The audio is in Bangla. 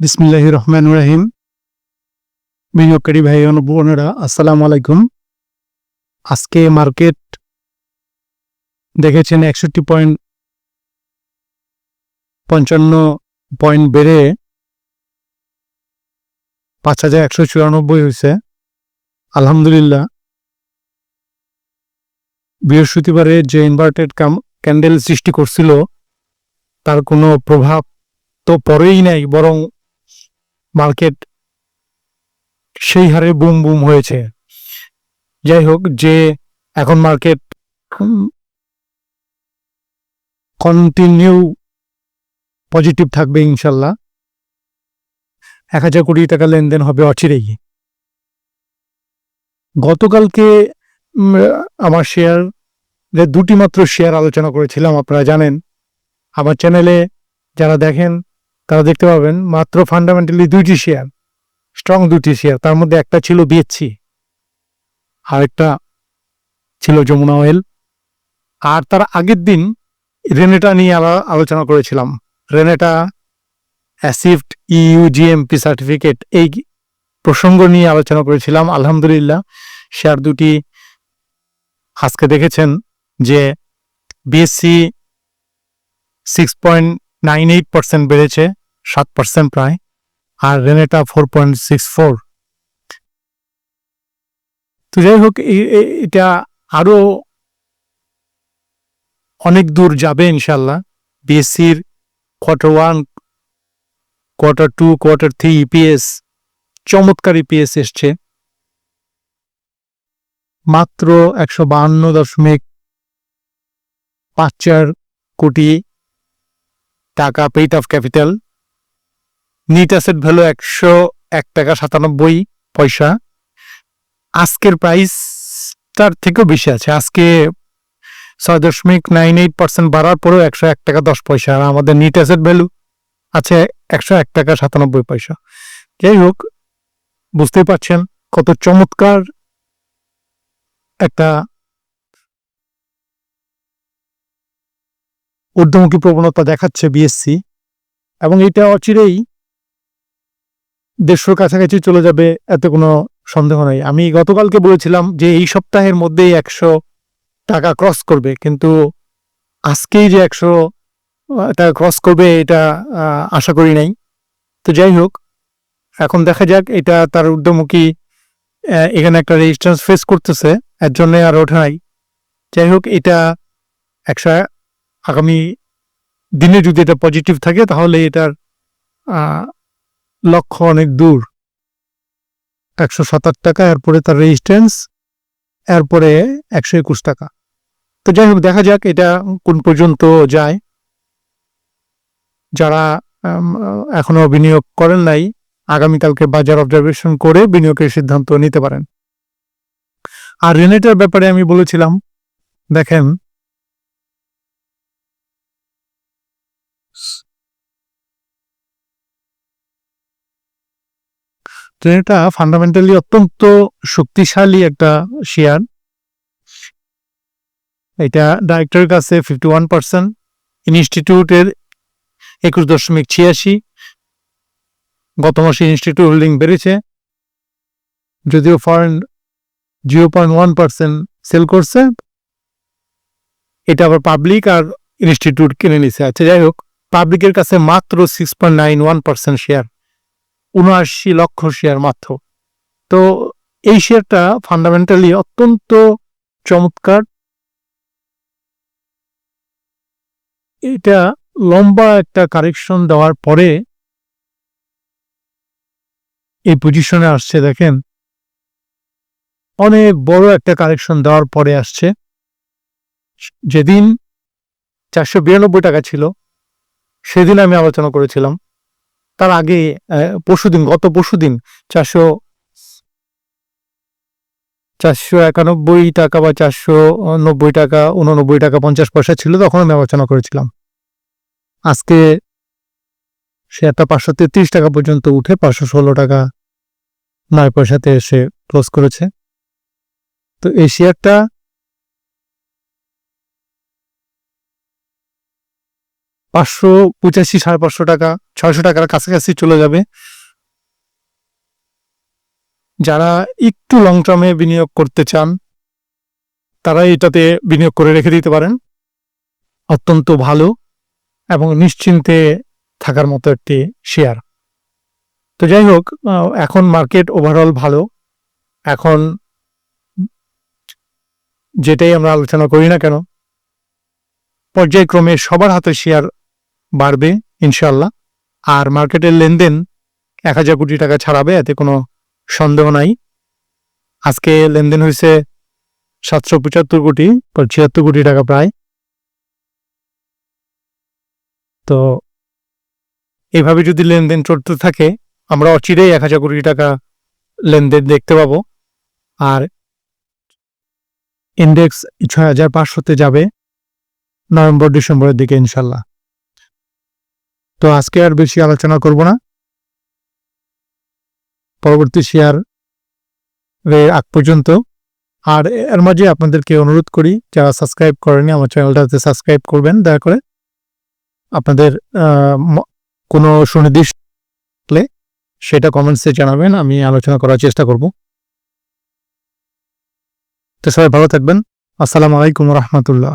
বিসমিল্লাহ রহমান রাহিম। বিনিয়োগকারী ভাই বোনেরা, আসসালামু আলাইকুম। আজকে মার্কেট দেখেছেন একষট্টি পয়েন্ট পঞ্চান্ন পয়েন্ট বেড়ে পাঁচ হাজার একশো চুরানব্বই হয়েছে। আলহামদুলিল্লাহ। বৃহস্পতিবারে যে ইনভার্টেড কাম ক্যান্ডেল সৃষ্টি করছিল, তার কোনো প্রভাব তো পরেই নাই, বরং মার্কেট সেই হারে বুম বুম হয়েছে। যাই হোক, যে এখন মার্কেট কন্টিনিউ পজিটিভ থাকবে ইনশাল্লাহ। এক হাজার কোটি টাকা লেনদেন হবে অচিরেই। গতকালকে আমার শেয়ার দুটি মাত্র শেয়ার আলোচনা করেছিলাম, আপনারা জানেন। আমার চ্যানেলে যারা দেখেন তারা দেখতে পাবেন মাত্র ফান্ডামেন্টালি দুইটি শেয়ার স্ট্রং দুটি শেয়ার তার মধ্যে একটা ছিল বিএসসি আরেকটা ছিল যমুনা অয়েল আর তার আগের দিন রেনেটা নিয়ে আলা- আলোচনা করেছিলাম। রেনেটা অ্যাসিফট ইউ জিএমপি সার্টিফিকেট এই প্রসঙ্গ নিয়ে আলোচনা করেছিলাম। আলহামদুলিল্লাহ শেয়ার দুটি আজকে দেখেছেন যে BSC six point nine eight percent বেড়েছে, সাত পার্সেন্ট প্রায়, আর Renata four point six four. তো যাই হোক এটা আরও অনেক দূর যাবে ইনশাল্লাহ বিএসসির quarter one quarter two quarter three EPS চমৎকার ইপিএস এসছে। মাত্র একশো বাহান্ন দশমিক পাঁচ চার কোটি টাকা paid off capital net asset value একশো এক টাকা সাতানব্বই পয়সা। আজকের প্রাইসটার থেকেও বেশি আছে। আজকে ছয় দশমিক নাইন এইট পার্সেন্ট বাড়ার পরেও একশো এক টাকা দশ পয়সা। আর আমাদের নিট অ্যাসেট ভ্যালু আছে একশো এক টাকা সাতানব্বই পয়সা। যাই হোক, বুঝতেই পারছেন কত চমৎকার একটা ঊর্ধ্বমুখী প্রবণতা দেখাচ্ছে বিএসসি এবং এটা অচিরেই দেড়শোর কাছাকাছি চলে যাবে এতে কোনো সন্দেহ নাই। আমি গতকালকে বলেছিলাম যে এই সপ্তাহের মধ্যেই একশো টাকা ক্রস করবে, কিন্তু আজকেই যে একশো টাকা ক্রস করবে এটা আশা করি নাই। তো যাই হোক, এখন দেখা যাক, এটা তার ঊর্ধ্বমুখী এখানে একটা রেজিস্ট্যান্স ফেস করতেছে, এর জন্য আর ওঠে নাই। যাই হোক, এটা একশো আগামী দিনে যদি এটা পজিটিভ থাকে তাহলে এটার লক্ষ্য অনেক দূর। একশো সাতাশ টাকা এরপরে তার রেজিস্ট্যান্স এরপরে একশো একুশ টাকা। তো যাই হোক দেখা যাক এটা কোন পর্যন্ত যায়। যারা উম, এখনও বিনিয়োগ করেন নাই আগামীকালকে বাজার অবজারভেশন করে বিনিয়োগের সিদ্ধান্ত নিতে পারেন। আর রেনেটার ব্যাপারে আমি বলেছিলাম দেখেন এটা ফান্ডামেন্টালি অত্যন্ত শক্তিশালী একটা শেয়ার এটা ডাইরেক্টরের কাছে ফিফটি ওয়ান পার্সেন্ট ইনস্টিটিউটের একুশ দশমিক ছিয়াশি। গত মাসে ইনস্টিটিউট হোল্ডিং বেড়েছে। যদিও foreign zero point one percent sell করছে, এটা আবার পাবলিক আর ইনস্টিটিউট কিনে নিছে। আচ্ছা যাই হোক পাবলিকের কাছে মাত্র six point nine one percent share উনআশি লক্ষ শেয়ার মাত্র। তো এই শেয়ারটা ফান্ডামেন্টালি অত্যন্ত চমৎকার। এটা লম্বা একটা কারেকশন দেওয়ার পরে এই পজিশনে আসছে, দেখেন। অনেক বড় একটা কারেকশন দেওয়ার পরে আসছে। যেদিন চারশো বিরানব্বই টাকা ছিল, সেদিন আমি আলোচনা করেছিলাম। তার আগে পরশুদিন, গত পরশুদিন চারশো চারশো একানব্বই টাকা বা চারশো নব্বই টাকা, উননব্বই টাকা, পঞ্চাশ পয়সা ছিল, তখন আমি আলোচনা করেছিলাম। আজকে শেয়ারটা পাঁচশো তেত্রিশ টাকা পর্যন্ত উঠে পাঁচশো ষোলো টাকা নয় পয়সাতে এসে ক্লোজ করেছে। তো এই শেয়ারটা পাঁচশো পঁচাশি, সাড়ে পাঁচশো টাকা, ছয়শো টাকার কাছাকাছি চলে যাবে। যারা একটু লং টার্মে বিনিয়োগ করতে চান তারা এটাতে বিনিয়োগ করে রেখে দিতে পারেন। অত্যন্ত ভালো এবং নিশ্চিন্তে থাকার মতো একটি শেয়ার তো যাই হোক এখন মার্কেট ওভারঅল ভালো। এখন যেটাই আমরা আলোচনা করি না কেন, পর্যায়ক্রমে সবার হাতে শেয়ার বাড়বে ইনশাল্লাহ আর মার্কেটের লেনদেন এক হাজার কোটি টাকা ছাড়াবে, এতে কোনো সন্দেহ নাই। আজকে লেনদেন হয়েছে সাতশো পঁচাত্তর কোটি ছিয়াত্তর কোটি টাকা প্রায়। তো এভাবে যদি লেনদেন চলতে থাকে, আমরা অচিরেই এক হাজার কোটি টাকা লেনদেন দেখতে পাবো। আর ইন্ডেক্স ছয় হাজার পাঁচশোতে যাবে নভেম্বর, ডিসেম্বরের দিকে ইনশাল্লাহ তো আজকে আর বেশি আলোচনা করব না। পরবর্তী শেয়ার আগ পর্যন্ত। আর এর মাঝে আপনাদেরকে অনুরোধ করি, যারা সাবস্ক্রাইব করেনি আমার চ্যানেলটাতে সাবস্ক্রাইব করবেন, দয়া করে আপনাদের কোনো সুনির্দিষ্ট সেটা কমেন্টসে জানাবেন, আমি আলোচনা করার চেষ্টা করব। তো সবাই ভালো থাকবেন। আসসালামু আলাইকুম রহমতুল্লাহ।